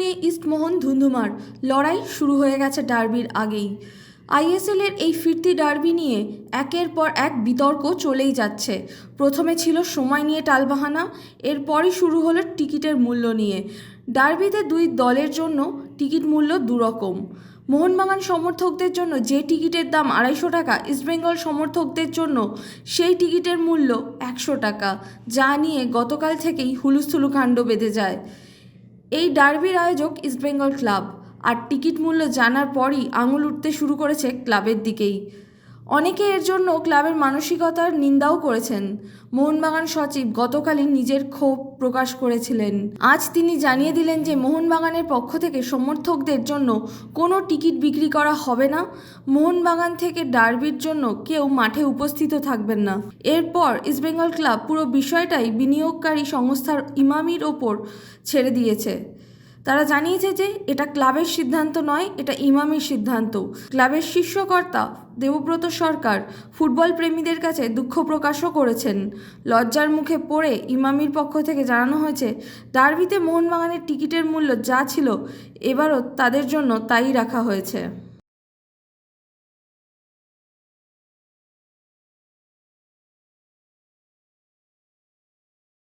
নিয়ে ইস্টমোহন ধুন্ধুমার। লড়াই শুরু হয়ে গেছে ডার্বির আগেই। আইএসএলের এই ফিরতি ডার্বি নিয়ে একের পর এক বিতর্ক চলেই যাচ্ছে। প্রথমে ছিল সময় নিয়ে টালবাহানা, এরপরই শুরু হলো টিকিটের মূল্য নিয়ে। ডার্বিতে দুই দলের জন্য টিকিট মূল্য দুরকম। মোহনবাগান সমর্থকদের জন্য যে টিকিটের দাম আড়াইশো টাকা ইস্টবেঙ্গল সমর্থকদের জন্য সেই টিকিটের মূল্য একশো টাকা, যা নিয়ে গতকাল থেকেই হুলুস্থুলু কাণ্ড বেঁধে যায়। এই ডার্বির আয়োজক ইস্টবেঙ্গল ক্লাব। আর টিকিট মূল্য জানার পরই আঙুল উঠতে শুরু করেছে ক্লাবের দিকেই। অনেকে এর জন্য ক্লাবের মানসিকতার নিন্দাও করেছেন। মোহনবাগান সচিব গতকালই নিজের ক্ষোভ প্রকাশ করেছিলেন। আজ তিনি জানিয়ে দিলেন যে, মোহনবাগানের পক্ষ থেকে সমর্থকদের জন্য কোনো টিকিট বিক্রি করা হবে না। মোহনবাগান থেকে ডার্বির জন্য কেউ মাঠে উপস্থিত থাকবেন না। এরপর ইস্টবেঙ্গল ক্লাব পুরো বিষয়টাই বিনিয়োগকারী সংস্থার ইমামির ওপর ছেড়ে দিয়েছে। তারা জানিয়েছে যে এটা ক্লাবের সিদ্ধান্ত নয়, এটা ইমামের সিদ্ধান্ত। ক্লাবের শীর্ষকর্তা দেবব্রত সরকার ফুটবল প্রেমীদের কাছে দুঃখ প্রকাশও করেছেন। লজ্জার মুখে পড়ে ইমামির পক্ষ থেকে জানানো হয়েছে, ডার্বিতে মোহনবাগানের টিকিটের মূল্য যা ছিল, এবারও তাদের জন্য তাই রাখা হয়েছে।